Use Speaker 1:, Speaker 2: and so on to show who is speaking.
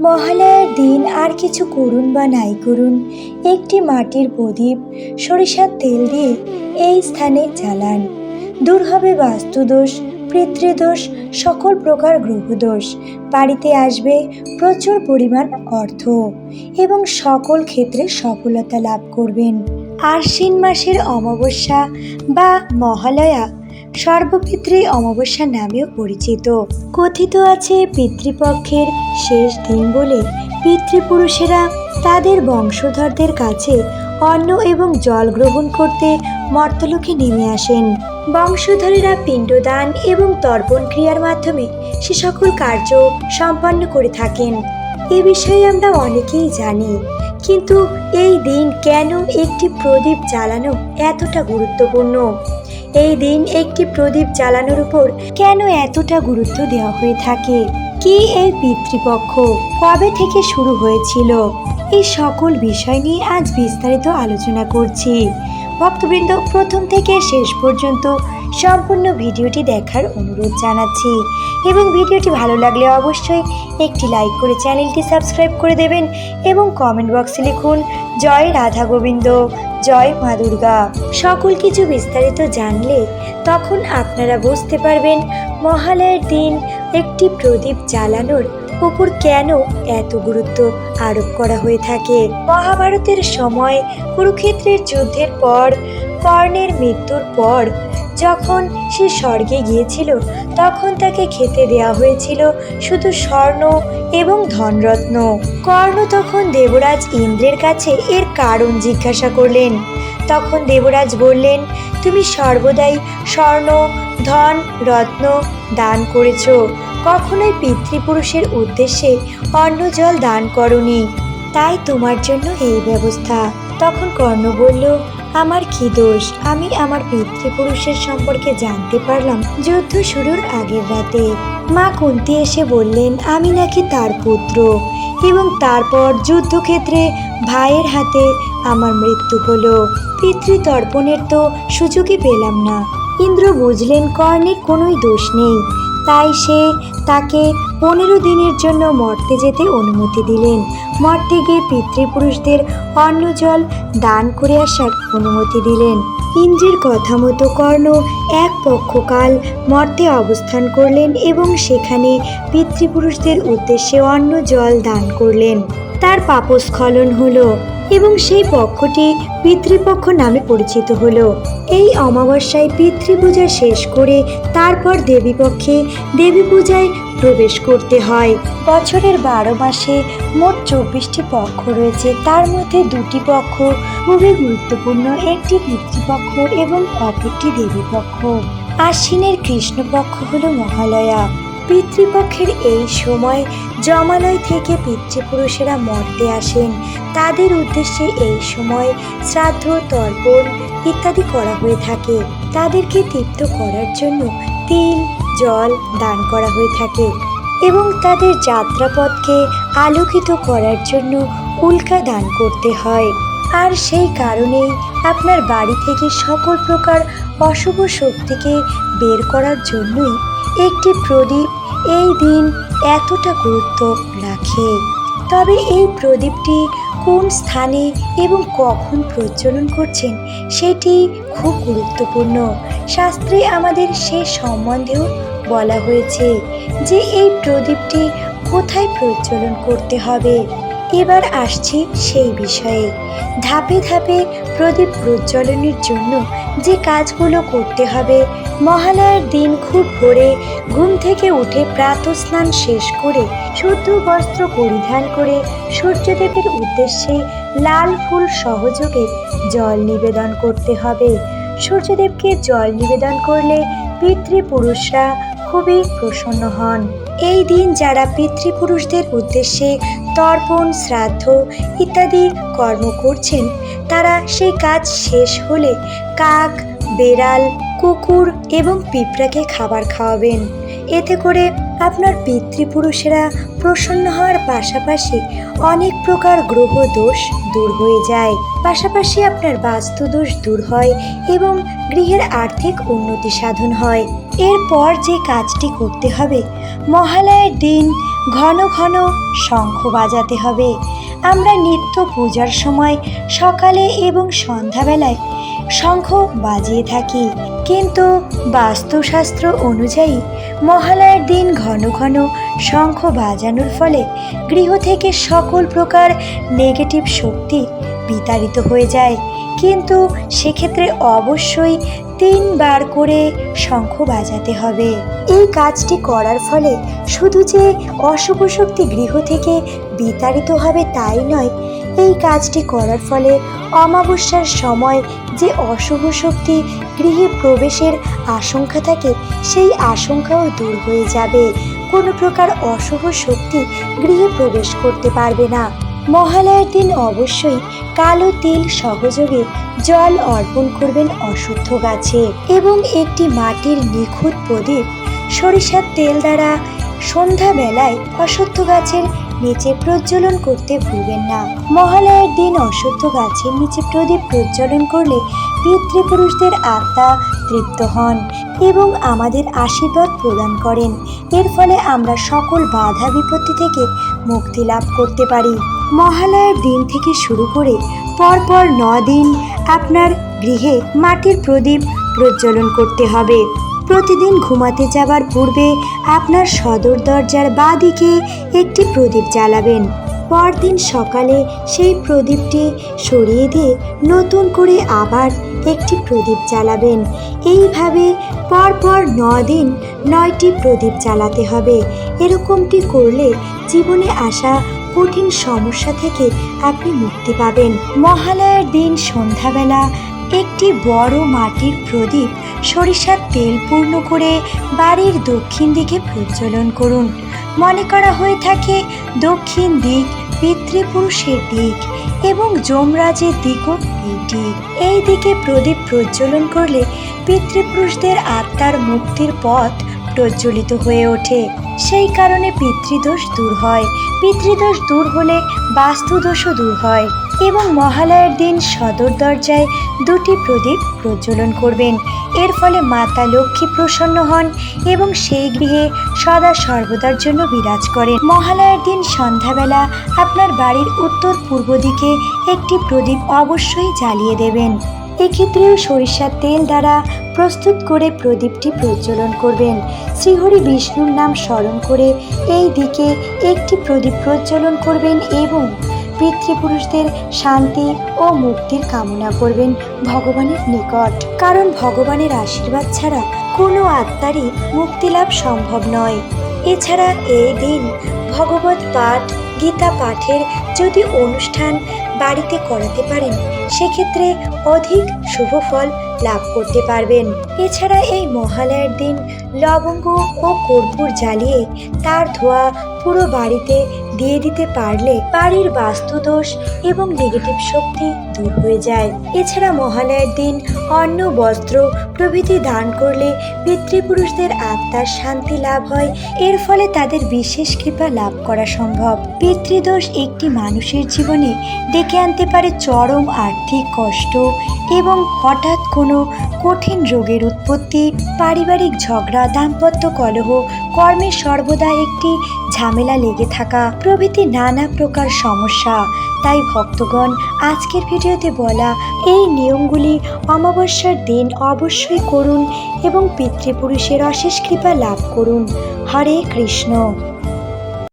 Speaker 1: মহালয়ার দিন আর কিছু করুন বা নাই করুন, একটি মাটির প্রদীপ, সরিষার তেল দিয়ে এই স্থানে জ্বালান। দূর হবে বাস্তুদোষ, পিতৃদোষ, সকল প্রকার গ্রহদোষ। বাড়িতে আসবে প্রচুর পরিমাণ অর্থ এবং সকল ক্ষেত্রে সফলতা লাভ করবেন। আশ্বিন মাসের অমাবস্যা বা মহালয়া সর্বপিতৃ অমাবস্যা নামেও পরিচিত। কথিত আছে পিতৃপক্ষের শেষ দিন বলে পিতৃপুরুষেরা তাদের বংশধরদের কাছে অন্ন এবং জল গ্রহণ করতে মর্তলোকে নেমে আসেন। বংশধরেরা পিণ্ডদান এবং তর্পণ ক্রিয়ার মাধ্যমে সে সকল কার্য সম্পন্ন করে থাকেন। এ বিষয়ে আমরা অনেকেই জানি, কিন্তু এই দিন কেন একটি প্রদীপ জ্বালানো এতটা গুরুত্বপূর্ণ? এই দিন একটি প্রদীপ জ্বালানোর উপর কেন এতটা গুরুত্ব দেওয়া হয়ে থাকে? কি এই পিতৃপক্ষ? কবে থেকে শুরু হয়েছিল? এই সকল বিষয় নিয়ে আজ বিস্তারিত আলোচনা করছি। ভক্তবৃন্দ, প্রথম থেকে শেষ পর্যন্ত সম্পূর্ণ ভিডিওটি দেখার অনুরোধ জানাচ্ছি। এবং ভিডিওটি ভালো লাগলে অবশ্যই একটি লাইক করে চ্যানেলটি সাবস্ক্রাইব করে দেবেন এবং কমেন্ট বক্সে লিখুন, জয় রাধা গোবিন্দ। জয় মা দুর্গা। সকল কিছু বিস্তারিত জানলে তখন আপনারা বুঝতে পারবেন মহালয়ের দিন একটি প্রদীপ জ্বালানোর উপর কেন এত গুরুত্ব আরোপ করা হয়ে থাকে। মহাভারতের সময় কুরুক্ষেত্রের যুদ্ধের পর, কর্ণের মৃত্যুর পর যখন সে স্বর্গে গিয়েছিল, তখন তাকে খেতে দেওয়া হয়েছিল শুধু স্বর্ণ এবং ধনরত্ন। কর্ণ তখন দেবরাজ ইন্দ্রের কাছে এর কারণ জিজ্ঞাসা করলেন। তখন দেবরাজ বললেন, তুমি সর্বদাই স্বর্ণ, ধন, রত্ন দান করেছ। কখনোই পিতৃপুরুষের উদ্দেশ্যে অন্ন জল দান করনি। তাই তোমার জন্য এই ব্যবস্থা। তখন কর্ণ বলল আমার কি দোষ? আমি আমার পিতৃপুরুষের সম্পর্কে জানতে পারলাম যুদ্ধ শুরুর আগের রাতে। মা কুন্তি এসে বললেন, আমি নাকি তার পুত্র। এবং তারপর যুদ্ধক্ষেত্রে ভাইয়ের হাতে আমার মৃত্যু হলো। পিতৃতর্পণের তো সুযোগই পেলাম না। ইন্দ্র বুঝলেন, কর্ণের কোনোই দোষ নেই। তাই সে তাকে পনেরো দিনের জন্য মর্তে যেতে অনুমতি দিলেন। মর্তে গিয়ে পিতৃপুরুষদের অন্ন জল দান করে আসার অনুমতি দিলেন। ইন্দ্রের কথা মতো কর্ণ এক পক্ষকাল মর্তে অবস্থান করলেন এবং সেখানে পিতৃপুরুষদের উদ্দেশ্যে অন্ন জল দান করলেন। তার পাপস্খলন হলো এবং সেই পক্ষটি পিতৃপক্ষ নামে পরিচিত হলো। এই অমাবস্যায় পিতৃপূজা শেষ করে তারপর দেবীপক্ষে দেবী পূজায় প্রবেশ করতে হয়। বছরের বারো মাসে মোট চব্বিশটি পক্ষ রয়েছে। তার মধ্যে দুটি পক্ষ খুবই গুরুত্বপূর্ণ, একটি পিতৃপক্ষ এবং অপরটি দেবীপক্ষ। আশ্বিনের কৃষ্ণপক্ষ হলো মহালয়া। পিতৃপক্ষের এই সময় জমালয় থেকে পিতৃপুরুষেরা মর্তে আসেন। তাদের উদ্দেশ্যে এই সময় শ্রাদ্ধ, তর্পণ ইত্যাদি করা হয়ে থাকে। তাদেরকে তৃপ্ত করার জন্য তিল, জল দান করা হয়ে থাকে এবং তাদের যাত্রাপথকে আলোকিত করার জন্য উল্কা দান করতে হয়। আর সেই কারণেই আপনার বাড়ি থেকে সকল প্রকার অশুভ শক্তিকে বের করার জন্যই একটি প্রদীপ এই দিন এতটা গুরুত্ব রাখে। তবে এই প্রদীপটি কোন স্থানে এবং কখন প্রজ্বলন করছেন সেটি খুব গুরুত্বপূর্ণ। শাস্ত্রে আমাদের সে সম্বন্ধেও বলা হয়েছে যে এই প্রদীপটি কোথায় প্রজ্বলন করতে হবে। এবার আসছি সেই বিষয়ে। ধাপে ধাপে প্রদীপ প্রজ্বলনের জন্য যে কাজগুলো করতে হবে, মহালয়ার দিন খুব ভোরে ঘুম থেকে উঠে প্রাত স্নান শেষ করে শুদ্ধ বস্ত্র পরিধান করে সূর্যদেবের উদ্দেশ্যে লাল ফুল সহযোগে জল নিবেদন করতে হবে। সূর্যদেবকে জল নিবেদন করলে পিতৃপুরুষরা খুবই প্রসন্ন হন। এই দিন যারা পিতৃপুরুষদের উদ্দেশ্যে তর্পণ, শ্রাদ্ধ ইত্যাদি কর্ম করছেন, তারা সেই কাজ শেষ হলে কাক, বেড়াল, কুকুর এবং পিঁপড়াকে খাবার খাওয়াবেন। এতে করে আপনার পিতৃপুরুষেরা প্রসন্ন হওয়ার পাশাপাশি অনেক প্রকার গ্রহ দোষ দূর হয়ে যায়। পাশাপাশি আপনার বাস্তু দোষ দূর হয় এবং গৃহের আর্থিক উন্নতি সাধন হয়। এরপর যে কাজটি করতে হবে, মহালয়ের দিন ঘন ঘন শঙ্খ বাজাতে হবে। আমরা নিত্য পূজার সময় সকালে এবং সন্ধ্যাবেলায় শঙ্খ বাজিয়ে থাকি। কিন্তু বাস্তুশাস্ত্র অনুযায়ী মহালয়ার দিন ঘন ঘন শঙ্খ বাজানোর ফলে গৃহ থেকে সকল প্রকার নেগেটিভ শক্তি বিতাড়িত হয়ে যায়। কিন্তু সেক্ষেত্রে অবশ্যই তিনবার করে শঙ্খ বাজাতে হবে। এই কাজটি করার ফলে শুধু যে অশুভ শক্তি গৃহ থেকে বিতাড়িত হবে তাই নয়, এই কাজটি করার ফলে অমাবস্যার সময় যে অশুভ শক্তি গৃহে প্রবেশের আশঙ্কা থাকে, সেই আশঙ্কাও দূর হয়ে যাবে। কোনো প্রকার অশুভ শক্তি গৃহে প্রবেশ করতে পারবে না। মহালয়ার দিন অবশ্যই কালো তিল সহযোগে জল অর্পণ করবেন অশুদ্ধ গাছে এবং একটি মাটির নিখুঁত প্রদীপ সরিষার তেল দ্বারা সন্ধ্যাবেলায় অশ্বত্থ গাছের নিচে প্রজ্বলন করতে ভুলবেন না। মহালয়ার দিন অশ্বত্থ গাছের নিচে প্রদীপ প্রজ্বলন করলে পিতৃপুরুষদের আত্মা তৃপ্ত হন এবং আমাদের আশীর্বাদ প্রদান করেন। এর ফলে আমরা সকল বাধা বিপত্তি থেকে মুক্তি লাভ করতে পারি। মহালয়ার দিন থেকে শুরু করে পরপর ন দিন আপনার গৃহে মাটির প্রদীপ প্রজ্বলন করতে হবে। প্রতিদিন ঘুমাতে যাবার পূর্বে আপনার সদর দরজার বাঁ দিকে একটি প্রদীপ জ্বালাবেন। পরদিন সকালে সেই প্রদীপটি সরিয়ে দিয়ে নতুন করে আবার একটি প্রদীপ জ্বালাবেন। এইভাবে পরপর ন দিন নয়টি প্রদীপ জ্বালাতে হবে। এরকমটি করলে জীবনে আসা কঠিন সমস্যা থেকে আপনি মুক্তি পাবেন। মহালয়ার দিন সন্ধ্যাবেলা একটি বড় মাটির প্রদীপ সরিষার তেল পূর্ণ করে বাড়ির দক্ষিণ দিকে প্রজ্বলন করুন। মনে করা হয়ে থাকে দক্ষিণ দিক পিতৃপুরুষের দিক এবং যমরাজের দিকও দিক। এই দিকে প্রদীপ প্রজ্বলন করলে পিতৃপুরুষদের আত্মার মুক্তির পথ প্রজ্বলিত হয়ে ওঠে। সেই কারণে পিতৃদোষ দূর হয়। পিতৃদোষ দূর হলে বাস্তুদোষও দূর হয় এবং মহালয়ার দিন সদর দরজায় দুটি প্রদীপ প্রজ্বলন করবেন। এর ফলে মাতা লক্ষ্মী প্রসন্ন হন এবং সেই গৃহে সদা সর্বদার জন্য বিরাজ করেন। মহালয়ার দিন সন্ধ্যাবেলা আপনার বাড়ির উত্তর পূর্ব দিকে একটি প্রদীপ অবশ্যই জ্বালিয়ে দেবেন। এক্ষেত্রেও সরিষার তেল দ্বারা প্রস্তুত করে প্রদীপটি প্রজ্বলন করবেন। শ্রীহরি বিষ্ণুর নাম স্মরণ করে এই দিকে একটি প্রদীপ প্রজ্বলন করবেন এবং পিতৃপুরুষদের শান্তি ও মুক্তির কামনা করবেন ভগবানের নিকট। কারণ ভগবানের আশীর্বাদ ছাড়া কোনো আত্মারই মুক্তি লাভ সম্ভব নয়। এছাড়া এই দিন ভগবত পাঠ, গীতা পাঠের যদি অনুষ্ঠান বাড়িতে করাতে পারেন, সেক্ষেত্রে অধিক শুভ ফল লাভ করতে পারবেন। এছাড়া এই মহালয়ার দিন লবঙ্গ ও কর্পূর জ্বালিয়ে তার ধোয়া পুরো বাড়িতে দিয়ে দিতে পারলে বাড়ির বাস্তুদোষ এবং নেগেটিভ শক্তি দূর হয়ে যায়। এছাড়া মহালয়ার দিন অন্ন, বস্ত্র প্রভৃতি দান করলে পিতৃপুরুষদের আত্মার শান্তি লাভ হয়। এর ফলে তাদের বিশেষ কৃপা লাভ করা সম্ভব। পিতৃদোষ একটি মানুষের জীবনে ডেকে আনতে পারে চরম আর্থিক কষ্ট এবং হঠাৎ কোনো কঠিন রোগের উৎপত্তি, পারিবারিক ঝগড়া, দাম্পত্য কলহ, কর্মে সর্বদা একটি ঝামেলা লেগে থাকা প্রভৃতি নানা প্রকার সমস্যা। তাই ভক্তগণ, আজকের ভিডিওতে বলা এই নিয়মগুলি অমাবস্যার দিন অবশ্যই করুন এবং পিতৃপুরুষের অশেষ কৃপা লাভ করুন। হরে কৃষ্ণ।